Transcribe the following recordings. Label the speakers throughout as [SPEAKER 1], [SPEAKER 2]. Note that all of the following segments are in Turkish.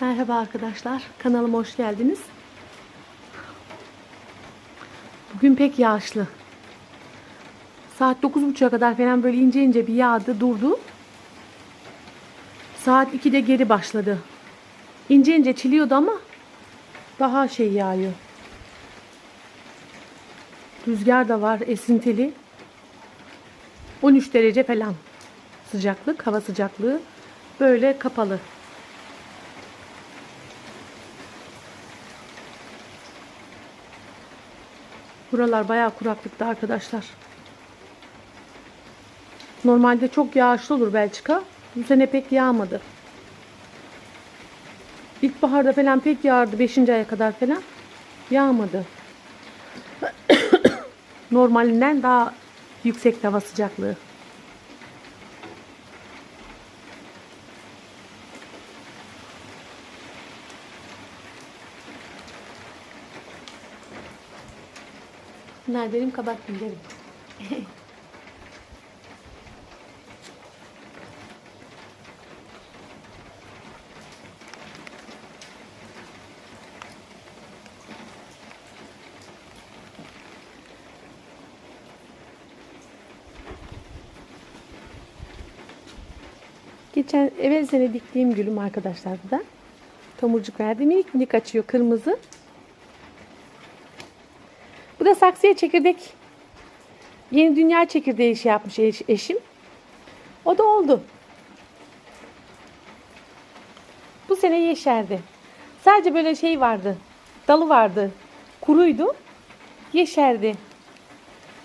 [SPEAKER 1] Merhaba arkadaşlar. Kanalıma hoş geldiniz. Bugün pek yağışlı. Saat 9.30'a kadar falan böyle ince ince bir yağdı, durdu. Saat 2'de geri başladı. İnce ince çiliyordu ama daha şey yağıyor. Rüzgar da var, esintili. 13 derece falan sıcaklık, hava sıcaklığı. Böyle kapalı. Buralar bayağı kuraklıkta arkadaşlar. Normalde çok yağışlı olur Belçika. Bu sene pek yağmadı. İlkbaharda falan pek yağardı 5. aya kadar falan. Yağmadı. Normalinden daha yüksek hava sıcaklığı. Bunlar benim kabak güllerim. Geçen evvel sene diktiğim gülüm arkadaşlar da. Tomurcuk verdi. Minik minik açıyor kırmızı. Bu da saksıya çekirdek. Yeni dünya çekirdeği şey yapmış eş- eşim. O da oldu. Bu sene yeşerdi. Sadece böyle şey vardı. Dalı vardı. Kuruydu. Yeşerdi.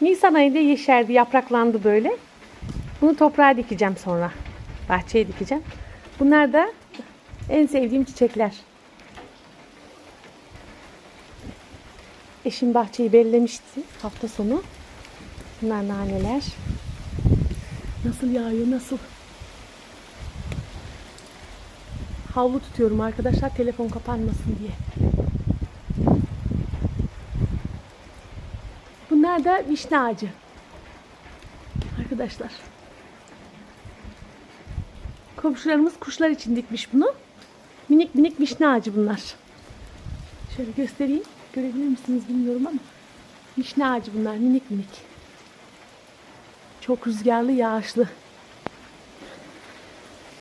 [SPEAKER 1] Nisan ayında yeşerdi. Yapraklandı böyle. Bunu toprağa dikeceğim sonra. Bahçeye dikeceğim. Bunlar da en sevdiğim çiçekler. Eşim bahçeyi bellemişti hafta sonu. Bunlar naneler. Nasıl yağıyor nasıl? Havlu tutuyorum arkadaşlar telefon kapanmasın diye. Bunlar da vişne ağacı. Arkadaşlar. Komşularımız kuşlar için dikmiş bunu. Minik minik vişne ağacı bunlar. Şöyle göstereyim. Görebilir misiniz bilmiyorum ama. Vişne ağacı bunlar minik minik. Çok rüzgarlı, yağışlı.